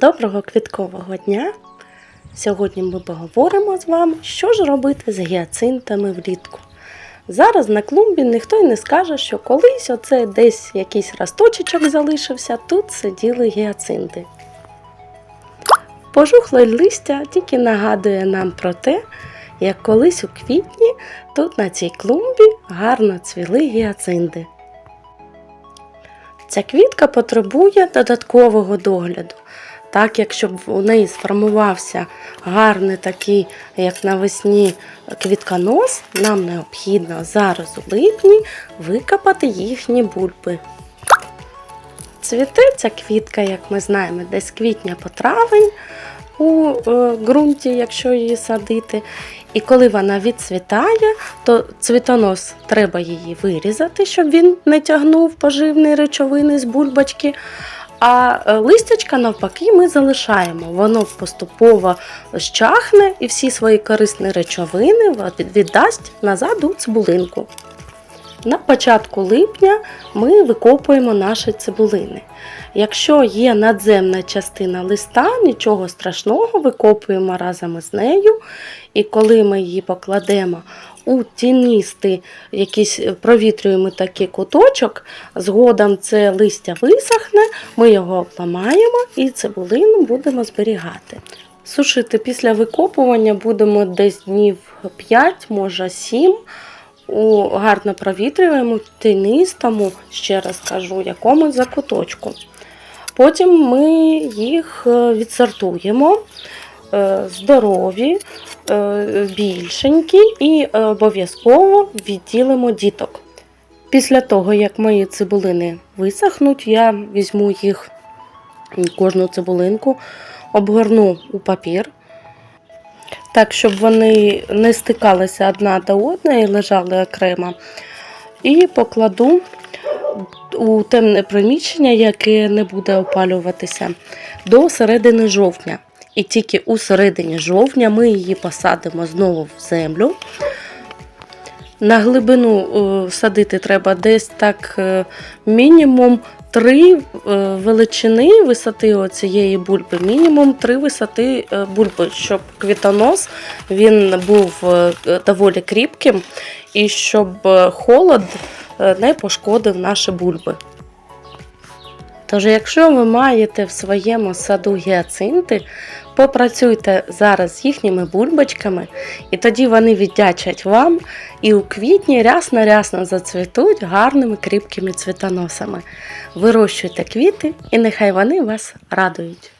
Доброго квіткового дня! Сьогодні ми поговоримо з вами, що ж робити з гіацинтами влітку. Зараз на клумбі ніхто й не скаже, що колись оце десь якийсь росточечок залишився, тут сиділи гіацинти. Пожухле листя тільки нагадує нам про те, як колись у квітні тут на цій клумбі гарно цвіли гіацинти. Ця квітка потребує додаткового догляду. Так, як щоб у неї сформувався гарний такий, як навесні, квітконос, нам необхідно зараз у липні викопати їхні бульби. Цвіте ця квітка, як ми знаємо, десь квітня по травень у е, ґрунті, якщо її садити. І коли вона відцвітає, то цвітонос треба її вирізати, щоб він не тягнув поживні речовини з бульбочки. А е, листячка, навпаки, ми залишаємо. Воно поступово щахне і всі свої корисні речовини віддасть назад у цибулинку. На початку липня ми викопуємо наші цибулини. Якщо є надземна частина листа, нічого страшного, викопуємо разом із нею. І коли ми її покладемо у тінистий, якийсь е, провітрюємо такий куточок, згодом це листя висохне, ми його обламаємо і цибулину будемо зберігати. Сушити після викопування будемо десь днів 5, може 7. У гарно провітрюємо тінистому, ще раз кажу, якомусь закуточку. Потім ми їх е, відсортуємо здорові, е, більшенькі і е, обов'язково відділимо діток. Після того, як мої цибулини висохнуть, я візьму їх кожну цибулинку, обгорну у папір, так, щоб вони не стикалися одна до одної, лежали окремо, і покладу у темне приміщення, яке не буде опалюватися, до середини жовтня. І тільки у середині жовтня ми її посадимо знову в землю. На глибину е, садити треба десь так е, мінімум 3 величини висоти цієї бульби, мінімум 3 висоти е, бульби, щоб квітонос він був е, доволі кріпким і щоб е, холод е, не пошкодив наші бульби. Тож, якщо ви маєте в своєму саду гіацинти, попрацюйте зараз з їхніми бульбочками, і тоді вони віддячать вам і у квітні рясно-рясно зацвітуть гарними кріпкими цвітоносами. Вирощуйте квіти, і нехай вони вас радують.